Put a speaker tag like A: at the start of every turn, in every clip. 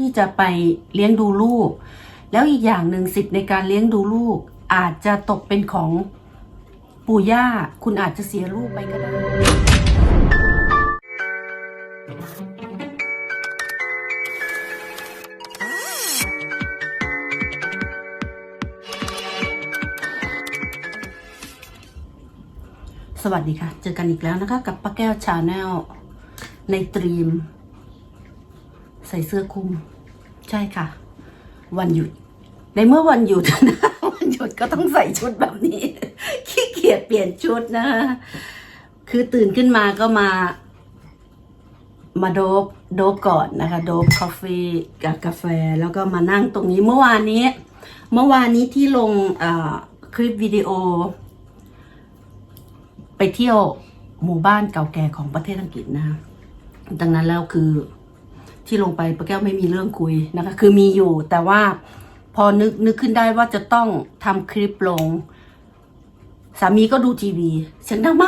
A: ที่จะไปเลี้ยงดูลูก แล้วอีกอย่างหนึ่งสิทธิ์ในการเลี้ยงดูลูก อาจจะตกเป็นของปู่ย่า คุณอาจจะเสียลูกไปก็ได้สวัสดีค่ะ เจอกันอีกแล้วนะคะ กับป้าแก้วชาแนลในตรีม ใส่เสื้อคลุม ใช่ค่ะ วันหยุด ในเมื่อวันหยุดนะวันหยุดก็ต้องใส่ชุดแบบนี้ ขี้เกียจเปลี่ยนชุดนะคือตื่นขึ้นมาก็มา มาโดบโดบก่อนนะคะ โดบกาแฟกับกาแฟแล้วก็มานั่งตรงนี้เมื่อวานนี้ เมื่อวานนี้ที่ลงคลิปวิดีโอ ไปเที่ยวหมู่บ้านเก่าแก่ของประเทศอังกฤษนะคะดังนั้นแล้วคือ ที่ลงไปป้าแก้วไม่มีเรื่องคุยนะคะ คือมีอยู่แต่ว่าพอนึกนึกขึ้นได้ว่าจะต้องทำคลิปลง สามีก็ดูทีวี เสียงดังม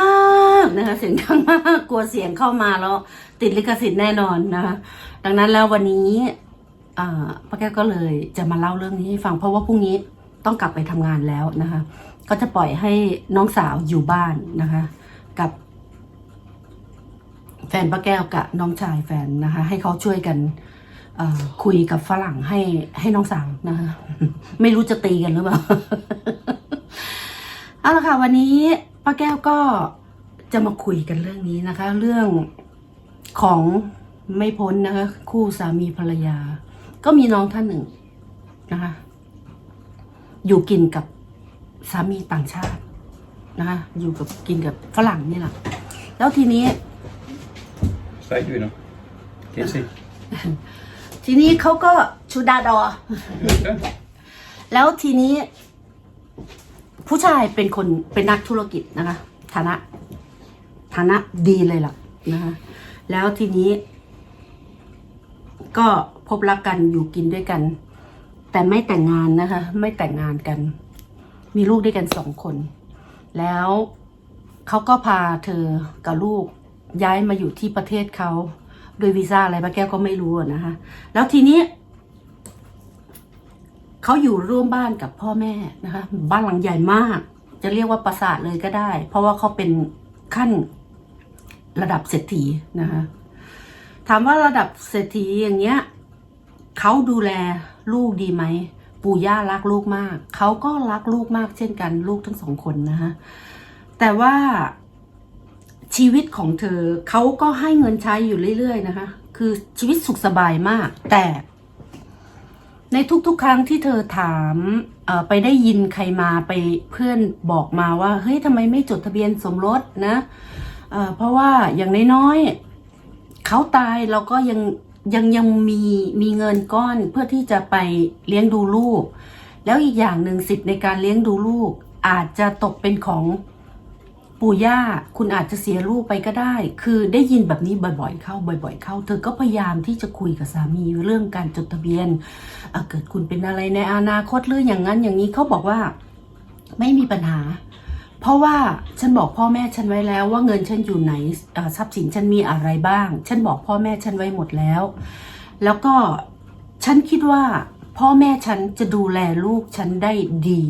A: ากนะคะ เสียงดังมากกลัวเสียงเข้ามาแล้ว ติดลิขสิทธิ์แน่นอนนะคะ ดังนั้นแล้ววันนี้ป้าแก้วก็เลยจะมาเล่าเรื่องนี้ให้ฟังเพราะว่าพรุ่งนี้ต้องกลับไปทำงานแล้วนะคะ ก็จะปล่อยให้น้องสาวอยู่บ้านนะคะ กับ แฟนป้าแก้วกับน้องชายแฟนนะคะ ให้เขาช่วยกันคุยกับฝรั่งให้ให้น้องสาวนะคะ ไม่รู้จะตีกันหรือเปล่าเอาละค่ะวันนี้ป้าแก้วก็จะมาคุยกันเรื่องนี้นะคะ เรื่องของไม่พ้นนะคะ คู่สามีภรรยา ก็มีน้องท่านหนึ่งนะคะ อยู่กินกับสามีต่างชาตินะคะ อยู่กับกินกับฝรั่งนี่แหละแล้วทีนี้
B: Säg du då. Kissi.
A: ทีนี้เขาก็ชูดาดอ
B: Just det.
A: แล้วทีนี้ ผู้ชายเป็นคนเป็นนักธุรกิจนะคะ ฐานะ ฐานะดีเลยล่ะนะคะ แล้วทีนี้ ก็พบรักกันอยู่กินด้วยกัน แต่ไม่แต่งงานนะคะ ไม่แต่งงานกัน มีลูกด้วยกันสองคน แล้วเขาก็พาเธอกับลูก ย้ายมาอยู่ที่ประเทศเขาโดยวีซ่าอะไรป้าแก้วก็ไม่รู้นะคะแล้วทีนี้เขาอยู่ร่วมบ้านกับพ่อแม่นะคะ บ้านหลังใหญ่มาก จะเรียกว่าปราสาทเลยก็ได้ เพราะว่าเขาเป็นขั้นระดับเศรษฐีนะคะถามว่าระดับเศรษฐีอย่างเงี้ยเขาดูแลลูกดีไหมปู่ย่ารักลูกมาก เขาก็รักลูกมากเช่นกันลูกทั้งสองคนนะคะแต่ว่า ชีวิตของเธอเขาก็ให้เงินใช้อยู่เรื่อย ๆ นะคะ คือชีวิตสุขสบายมาก แต่ ในทุกๆ ครั้งที่เธอถามไปได้ยินใครมาไปเพื่อนบอกมาว่า เฮ้ยทำไมไม่จดทะเบียนสมรสนะเอ่อเพราะว่าอย่างน้อยๆเขาตายเราก็ยังยังยังมีมีเงินก้อนเพื่อที่จะไปเลี้ยงดูลูก แล้วอีกอย่างหนึ่งสิทธิ์ในการเลี้ยงดูลูกอาจจะตกเป็นของ ปู่ย่าคุณอาจจะเสียลูกไปก็ได้ คือได้ยินแบบนี้บ่อยๆ เข้าบ่อย ๆ เข้า เธอก็พยายามที่จะคุยกับสามีเรื่องการจดทะเบียนเกิดคุณเป็นอะไรในอนาคตหรืออย่างนั้นอย่างนี้เขาบอกว่าไม่มีปัญหา เพราะว่าฉันบอกพ่อแม่ฉันไว้แล้วว่าเงินฉันอยู่ไหนทรัพย์สินฉันมีอะไรบ้าง ฉันบอกพ่อแม่ฉันไว้หมดแล้ว แล้วก็ฉันคิดว่าพ่อแม่ฉันจะดูแลลูกฉันได้ดี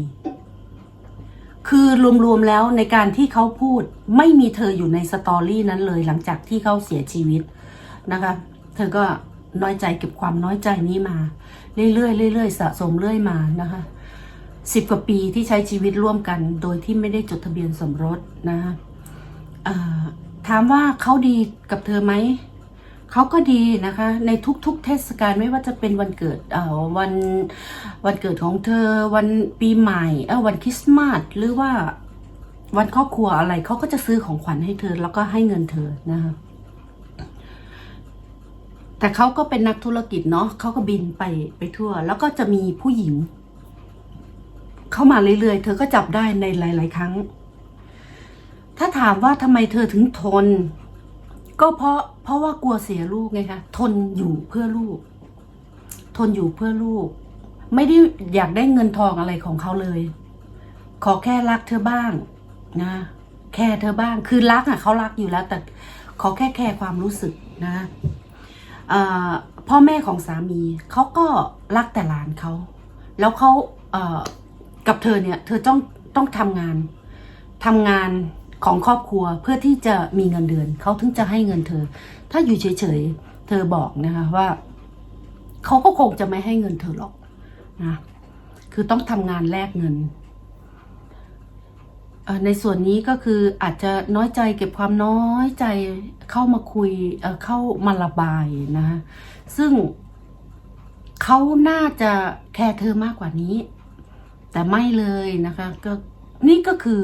A: คือรวมๆแล้วในการที่เขาพูดไม่มีเธออยู่ในสตอรี่นั้นเลย หลังจากที่เขาเสียชีวิตนะคะ เธอก็น้อยใจเก็บความน้อยใจนี้มา เรื่อยๆเรื่อยๆสะสมเรื่อยมานะคะสิบกว่าปีที่ใช้ชีวิตร่วมกัน โดยที่ไม่ได้จดทะเบียนสมรสนะคะถามว่าเขาดีกับเธอไหม เขาก็ดีนะคะ ในทุกๆเทศกาลไม่ว่าจะเป็นวันเกิดเอ่อวันวันเกิดของเธอ วันปีใหม่เออวันคริสต์มาสหรือว่าวันครอบครัวอะไรเขาก็จะซื้อของขวัญให้เธอ แล้วก็ให้เงินเธอนะคะแต่เขาก็เป็นนักธุรกิจเนาะเขาก็บินไปไปทั่ว แล้วก็จะมีผู้หญิง เข้ามาเรื่อยๆ เธอก็จับได้ในหลาย ๆ ครั้ง ถ้าถามว่าทำไมเธอถึงทน ก็เพราะเพราะว่ากลัวเสียลูกไงคะทนอยู่เพื่อลูก ทนอยู่เพื่อลูก ไม่ได้อยากได้เงินทองอะไรของเขาเลย ขอแค่รักเธอบ้างนะ แค่เธอบ้างคือรักอะเขารักอยู่แล้ว แต่ขอแค่แค่ความรู้สึกนะพ่อแม่ของสามีเขาก็รักแต่หลานเขาแล้วเขากับเธอเนี่ย เธอต้องต้องทำงานทำงาน ของครอบครัวเพื่อที่จะมีเงินเดือนเขาถึงจะให้เงินเธอ ถ้าอยู่เฉยๆ เธอบอกนะคะว่าเขาก็คงจะไม่ให้เงินเธอหรอกนะคือต้องทำงานแลกเงิน ในส่วนนี้ก็คืออาจจะน้อยใจเก็บความน้อยใจเข้ามาคุยเเข้ามาระบายนะคะซึ่งเขาน่าจะแคร์เธอมากกว่านี้ แต่ไม่เลยนะคะก็นี่ก็คือ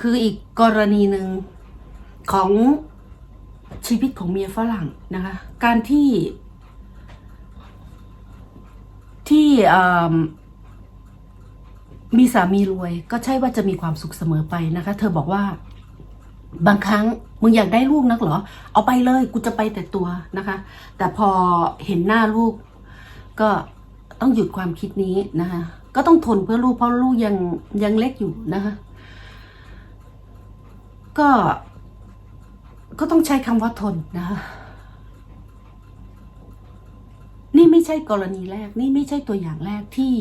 A: คืออีกกรณีหนึ่งของชีวิตของเมียฝรั่งนะคะ การที่ ที่มมีสามีรวยก็ใช่ว่าจะมีความสุขเสมอไปนะคะ เธอบอกว่าบางครั้งมึงอยากได้ลูกนักเหรอ เอาไปเลยกูจะไปแต่ตัวนะคะ แต่พอเห็นหน้าลูก ก็ต้องหยุดความคิดนี้นะคะ ก็ต้องทนเพื่อลูกเพราะลูกยังยังเล็กอยู่นะคะ ก็ก็ต้องใช้คำว่าทนนะคะนี่ไม่ใช่กรณีแรก นี่ไม่ใช่ตัวอย่างแรกที่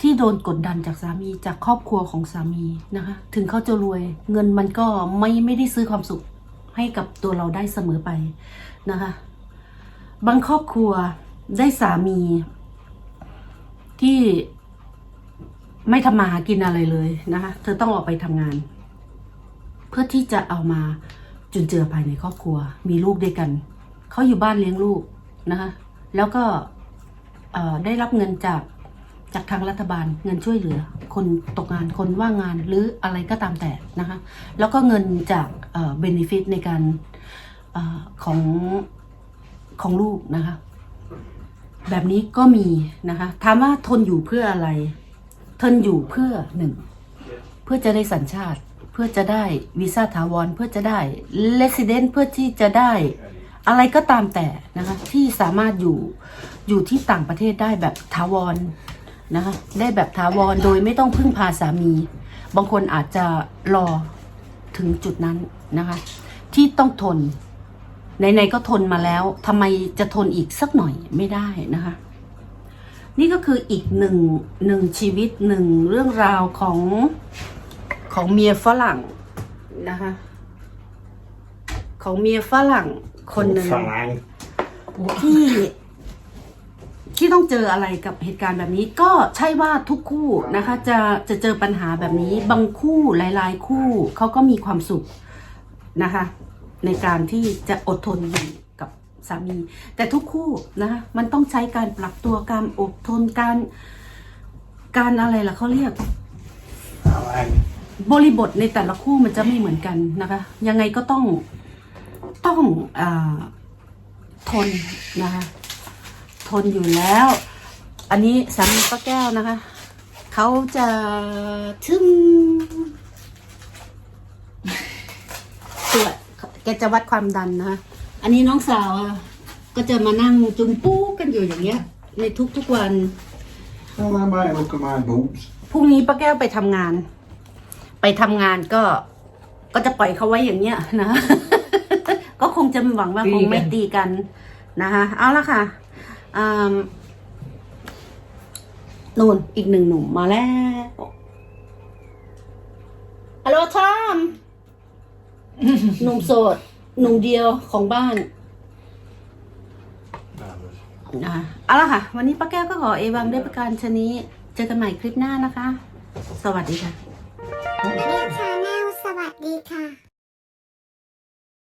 A: ที่โดนกดดันจากสามีจากครอบครัวของสามีนะคะ ถึงเขาจะรวย เงินมันก็ไม่ไม่ได้ซื้อความสุขให้กับตัวเราได้เสมอไปนะคะ บางครอบครัวได้สามีที่ไม่ทำมาหากินอะไรเลยนะคะ เธอต้องออกไปทำงาน พื่อที่จะเอามาจุนเจือภายในครอบครัว มีลูกด้วยกัน เขาอยู่บ้านเลี้ยงลูกนะคะแล้วก็ได้รับเงินจากจากทางรัฐบาลเงินช่วยเหลือ คนตกงานคนว่างงานหรืออะไรก็ตามแต่นะคะแล้วก็เงินจากเบนฟิตในการอของของลูกนะคะแบบนี้ก็มีนะคะถามว่าทนอยู่เพื่ออะไร ทนอยู่เพื่อหนึ่ง เพื่อจะได้สัญชาติ เพื่อจะได้วีซ่าถาวรเพื่อจะได้เลส i เดนเพื่อที่จะได้ อะไรก็ตามแต่นะคะที่สามารถอยู่อยู่ที่ต่างประเทศได้แบบถาวรนะคะได้แบบถาวรโดยไม่ต้องพึ่งพาสามี บางคนอาจจะรอถึงจุดนั้นนะคะ ที่ต้องทนไหนๆก็ทนมาแล้วทำไมจะทนอีกสักหน่อยไม่ได้นะคะ นี่ก็คืออีกหนึ่งหนึ่งชีวิตหนึ่งเรื่องราวของ ของเมียฝรั่งนะคะ ของเมียฝรั่งคนหนึ่ง
B: Falang.
A: ที่ที่ต้องเจออะไรกับเหตุการณ์แบบนี้ก็ใช่ว่าทุกคู่นะคะ จะจะเจอปัญหาแบบนี้บางคู่หลาย ๆ คู่เขาก็มีความสุขนะคะ ในการที่จะอดทนอยู่กับสามี แต่ทุกคู่นะคะมันต้องใช้การปรับตัวการอดทนการ การอะไรล่ะเขาเรียก
B: Falang.
A: บริบทในแต่ละคู่มันจะไม่เหมือนกันนะคะ ยังไงก็ต้องต้องอาทนนะคะ ทนอยู่แล้ว อันนี้สามีป้าแก้วนะคะ เขาจะทึ่งตรวจแกจะวัดความดันนะคะอันนี้น้องสาวอะก็จะมานั่งจุงปู้กันอยู่อย่างเงี้ย ในทุกๆวัน
B: Oh, maar mij ook maar boobs.
A: พรุ่งนี้ป้าแก้วไปทำงาน ไปทำงานก็ก็จะปล่อยเขาไว้อย่างเงี้ยนะ ก็คงจะหวังว่า
C: ตี
A: ค
C: กัน
A: งไม่ตีกันนะคะเอาละค่ะอืมนู่นอีกหนึ่งหนุ่มมาแล้วฮัลโหลทอมหนุ่มโสดหนุ่มเดียวของบ้านนะคะเอาละค่ะ วันนี้ป้าแก้วก็ขอเอวังด้วยประการชนี้ เจอกันใหม่คลิปหน้านะคะ สวัสดีค่ะ
D: นี่ชาแนลสวัสดีค่ะ